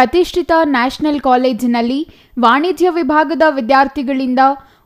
ಪ್ರತಿಷ್ಠಿತ ನ್ಯಾಷನಲ್ ಕಾಲೇಜಿನಲ್ಲಿ ವಾಣಿಜ್ಯ ವಿಭಾಗದ ವಿದ್ಯಾರ್ಥಿಗಳಿಂದ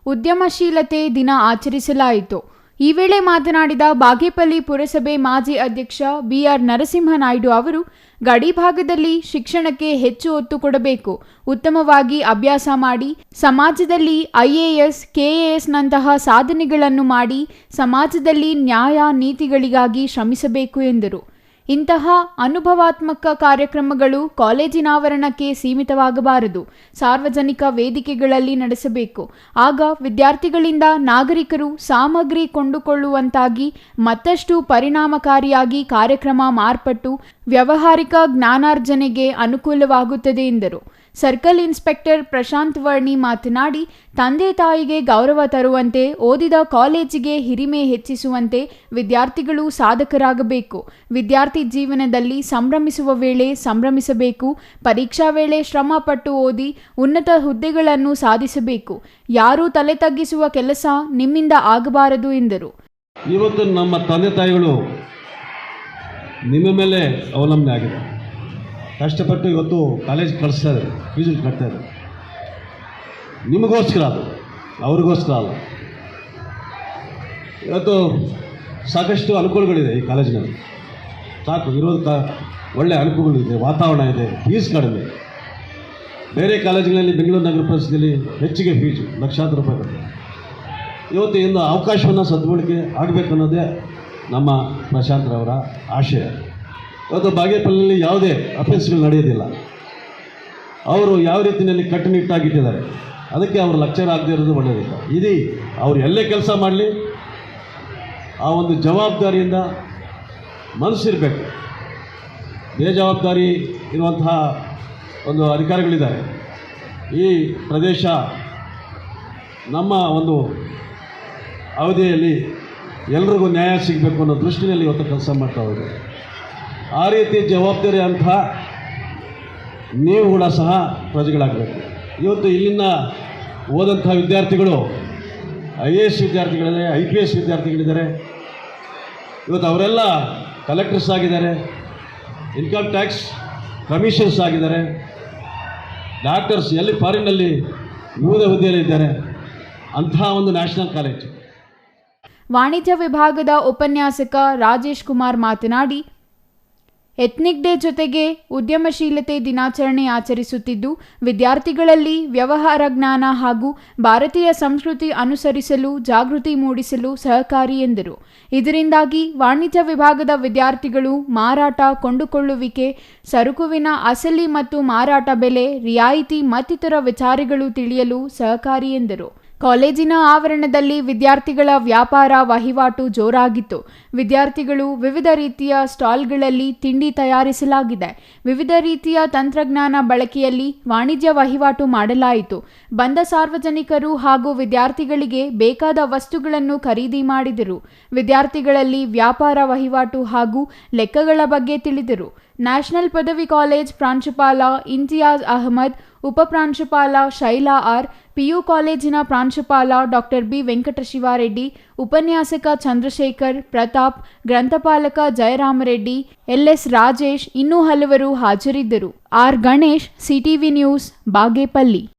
ಉದ್ಯಮಶೀಲತೆ ದಿನ ಆಚರಿಸಲಾಯಿತು. ಈ ವೇಳೆ ಮಾತನಾಡಿದ ಬಾಗೇಪಲ್ಲಿ ಪುರಸಭೆ ಮಾಜಿ ಅಧ್ಯಕ್ಷ ಬಿಆರ್ ನರಸಿಂಹನಾಯ್ಡು ಅವರು, ಗಡಿ ಭಾಗದಲ್ಲಿ ಶಿಕ್ಷಣಕ್ಕೆ ಹೆಚ್ಚು ಒತ್ತು ಕೊಡಬೇಕು. ಉತ್ತಮವಾಗಿ ಅಭ್ಯಾಸ ಮಾಡಿ, ಸಮಾಜದಲ್ಲಿ ಐಎಎಸ್ ಕೆಎಎಸ್ನಂತಹ ಸಾಧನೆಗಳನ್ನು ಮಾಡಿ, ಸಮಾಜದಲ್ಲಿ ನ್ಯಾಯ ನೀತಿಗಳಿಗಾಗಿ ಶ್ರಮಿಸಬೇಕು ಎಂದರು. ಇಂತಹ ಅನುಭವಾತ್ಮಕ ಕಾರ್ಯಕ್ರಮಗಳು ಕಾಲೇಜಿನ ಆವರಣಕ್ಕೆ ಸೀಮಿತವಾಗಬಾರದು. ಸಾರ್ವಜನಿಕ ವೇದಿಕೆಗಳಲ್ಲಿ ನಡೆಸಬೇಕು. ಆಗ ವಿದ್ಯಾರ್ಥಿಗಳಿಂದ ನಾಗರಿಕರು ಸಾಮಗ್ರಿ ಕೊಂಡುಕೊಳ್ಳುವಂತಾಗಿ, ಮತ್ತಷ್ಟು ಪರಿಣಾಮಕಾರಿಯಾಗಿ ಕಾರ್ಯಕ್ರಮ ಮಾರ್ಪಟ್ಟು ವ್ಯವಹಾರಿಕ ಜ್ಞಾನಾರ್ಜನೆಗೆ ಅನುಕೂಲವಾಗುತ್ತದೆ ಎಂದರು. ಸರ್ಕಲ್ ಇನ್ಸ್ಪೆಕ್ಟರ್ ಪ್ರಶಾಂತ್ ವರ್ಣಿ ಮಾತನಾಡಿ, ತಂದೆ ತಾಯಿಗೆ ಗೌರವ ತರುವಂತೆ, ಓದಿದ ಕಾಲೇಜಿಗೆ ಹಿರಿಮೆ ಹೆಚ್ಚಿಸುವಂತೆ ವಿದ್ಯಾರ್ಥಿಗಳು ಸಾಧಕರಾಗಬೇಕು. ವಿದ್ಯಾರ್ಥಿ ಜೀವನದಲ್ಲಿ ಸಂಭ್ರಮಿಸುವ ವೇಳೆ ಸಂಭ್ರಮಿಸಬೇಕು. ಪರೀಕ್ಷಾ ವೇಳೆ ಶ್ರಮ ಪಟ್ಟು ಓದಿ ಉನ್ನತ ಹುದ್ದೆಗಳನ್ನು ಸಾಧಿಸಬೇಕು. ಯಾರೂ ತಲೆ ತಗ್ಗಿಸುವ ಕೆಲಸ ನಿಮ್ಮಿಂದ ಆಗಬಾರದು ಎಂದರು. ಇವತ್ತು ನಮ್ಮ ತಂದೆ ತಾಯಿಗಳು ನಿಮ್ಮ ಮೇಲೆ ಅವಲಂಬನೆ ಆಗಿದೆ. ಕಷ್ಟಪಟ್ಟು ಇವತ್ತು ಕಾಲೇಜ್ ಕಳಿಸ್ತಾ ಇದ್ದಾರೆ ಫೀಸು ಕಟ್ತಾ ಇದ್ದಾರೆ. ನಿಮಗೋಸ್ಕರ ಅದು, ಅವ್ರಿಗೋಸ್ಕರ ಅಲ್ಲ. ಇವತ್ತು ಸಾಕಷ್ಟು ಅನುಕೂಲಗಳಿದೆ ಈ ಕಾಲೇಜಿನಲ್ಲಿ ಸಾಕು ಇರೋದು ಕಾ ಒಳ್ಳೆಯ ಅನುಕೂಲಗಳಿದೆ, ವಾತಾವರಣ ಇದೆ ಫೀಸ್ ಕಡಿಮೆ. ಬೇರೆ ಕಾಲೇಜುಗಳಲ್ಲಿ ಬೆಂಗಳೂರು ನಗರ ಪರಿಸ್ಥಿತಿಯಲ್ಲಿ ಹೆಚ್ಚಿಗೆ ಫೀಸು ಲಕ್ಷಾಂತರ ರೂಪಾಯಿ ಕಟ್ಟೆ ಇವತ್ತು ಇನ್ನು ಅವಕಾಶವನ್ನು ಸದ್ಬಳಕೆ ಆಗಬೇಕು ಅನ್ನೋದೇ ನಮ್ಮ ಪ್ರಶಾಂತ್ರವರ ಆಶಯ. ಇವತ್ತು ಬಾಗೇಪಲ್ಲಿ ಯಾವುದೇ ಅಫೆನ್ಸ್ಗಳು ನಡೆಯೋದಿಲ್ಲ ಅವರು ಯಾವ ರೀತಿಯಲ್ಲಿ ಕಟ್ಟುನಿಟ್ಟಾಗಿಟ್ಟಿದ್ದಾರೆ, ಅದಕ್ಕೆ ಅವರು ಲಕ್ಷರ ಆಗದೇ ಇರೋದು ಒಳ್ಳೆಯದಿಲ್ಲ. ಇದೀ ಅವರು ಎಲ್ಲೇ ಕೆಲಸ ಮಾಡಲಿ, ಆ ಒಂದು ಜವಾಬ್ದಾರಿಯಿಂದ ಮನಸ್ಸಿರಬೇಕು. ಬೇಜವಾಬ್ದಾರಿ ಇರುವಂತಹ ಒಂದು ಅಧಿಕಾರಿಗಳಿದ್ದಾರೆ. ಈ ಪ್ರದೇಶ ನಮ್ಮ ಒಂದು ಅವಧಿಯಲ್ಲಿ ಎಲ್ರಿಗೂ ನ್ಯಾಯ ಸಿಗಬೇಕು ಅನ್ನೋ ದೃಷ್ಟಿಯಲ್ಲಿ ಇವತ್ತು ಕೆಲಸ ಮಾಡ್ತಾ ಹೋಗಿದೆ. ಆ ರೀತಿ ಜವಾಬ್ದಾರಿ ಅಂತ ನೀವು ಕೂಡ ಸಹ ಪ್ರಜೆಗಳಾಗಬೇಕು. ಇವತ್ತು ಇಲ್ಲಿನ ಓದಂಥ ವಿದ್ಯಾರ್ಥಿಗಳು, ಐ ಎ ಎಸ್ ವಿದ್ಯಾರ್ಥಿಗಳಿದ್ದಾರೆ ಐ ಪಿ ಎಸ್ ವಿದ್ಯಾರ್ಥಿಗಳಿದ್ದಾರೆ. ಇವತ್ತು ಅವರೆಲ್ಲ ಕಲೆಕ್ಟರ್ಸ್ ಆಗಿದ್ದಾರೆ, ಇನ್ಕಮ್ ಟ್ಯಾಕ್ಸ್ ಕಮಿಷನ್ಸ್ ಆಗಿದ್ದಾರೆ. ಡಾಕ್ಟರ್ಸ್ ಎಲ್ಲಿ ಫಾರಿನ್ನಲ್ಲಿ ವಿವಿಧ ಹುದ್ದೆಯಲ್ಲಿದ್ದಾರೆ ಅಂತಹ ಒಂದು ನ್ಯಾಷನಲ್ ಕಾಲೇಜ್. ವಾಣಿಜ್ಯ ವಿಭಾಗದ ಉಪನ್ಯಾಸಕ ರಾಜೇಶ್ ಕುಮಾರ್ ಮಾತನಾಡಿ ಎತ್ನಿಕ್ ಡೇ ಜೊತೆಗೆ ಉದ್ಯಮಶೀಲತೆ ದಿನಾಚರಣೆ ಆಚರಿಸುತ್ತಿದ್ದು, ವಿದ್ಯಾರ್ಥಿಗಳಲ್ಲಿ ವ್ಯವಹಾರ ಜ್ಞಾನ ಹಾಗೂ ಭಾರತೀಯ ಸಂಸ್ಕೃತಿ ಅನುಸರಿಸಲು, ಜಾಗೃತಿ ಮೂಡಿಸಲು ಸಹಕಾರಿ ಎಂದರು. ಇದರಿಂದಾಗಿ ವಾಣಿಜ್ಯ ವಿಭಾಗದ ವಿದ್ಯಾರ್ಥಿಗಳು ಮಾರಾಟ ಕೊಂಡುಕೊಳ್ಳುವಿಕೆ, ಸರಕುವಿನ ಅಸಲಿ ಮತ್ತು ಮಾರಾಟ ಬೆಲೆ, ರಿಯಾಯಿತಿ ಮತ್ತಿತರ ವಿಚಾರಗಳು ತಿಳಿಯಲು ಸಹಕಾರಿ ಎಂದರು. ಕಾಲೇಜಿನ ಆವರಣದಲ್ಲಿ ವಿದ್ಯಾರ್ಥಿಗಳ ವ್ಯಾಪಾರ ವಹಿವಾಟು ಜೋರಾಗಿತ್ತು. ವಿದ್ಯಾರ್ಥಿಗಳು ವಿವಿಧ ರೀತಿಯ ಸ್ಟಾಲ್ಗಳಲ್ಲಿ ತಿಂಡಿ ತಯಾರಿಸಲಾಗಿದೆ. ವಿವಿಧ ರೀತಿಯ ತಂತ್ರಜ್ಞಾನ ಬಳಕೆಯಲ್ಲಿ ವಾಣಿಜ್ಯ ವಹಿವಾಟು ಮಾಡಲಾಯಿತು. ಬಂದ ಸಾರ್ವಜನಿಕರು ಹಾಗೂ ವಿದ್ಯಾರ್ಥಿಗಳಿಗೆ ಬೇಕಾದ ವಸ್ತುಗಳನ್ನು ಖರೀದಿ ಮಾಡಿದರು. ವಿದ್ಯಾರ್ಥಿಗಳಲ್ಲಿ ವ್ಯಾಪಾರ ವಹಿವಾಟು ಹಾಗೂ ಲೆಕ್ಕಗಳ ಬಗ್ಗೆ ತಿಳಿದರು. ನ್ಯಾಷನಲ್ ಪದವಿ ಕಾಲೇಜ್ ಪ್ರಾಂಶುಪಾಲ ಇಂತಿಯಾಜ್ ಅಹಮದ್ ಉಪಪ್ರಾಂಶುಪಾಲ ಶೈಲಾ ಆರ್ ಪಿಯು ಕಾಲೇಜಿನ ಪ್ರಾಂಶುಪಾಲ ಡಾಕ್ಟರ್ ಬಿ ವೆಂಕಟಶಿವಾರೆಡ್ಡಿ ಉಪನ್ಯಾಸಕ ಚಂದ್ರಶೇಖರ್ ಪ್ರತಾಪ್ ಗ್ರಂಥಪಾಲಕ ಜಯರಾಮರೆಡ್ಡಿ ಎಲ್ಎಸ್ ರಾಜೇಶ್ ಇನ್ನೂ ಹಲವರು ಹಾಜರಿದ್ದರು. R Ganesh CTV news Bagepalli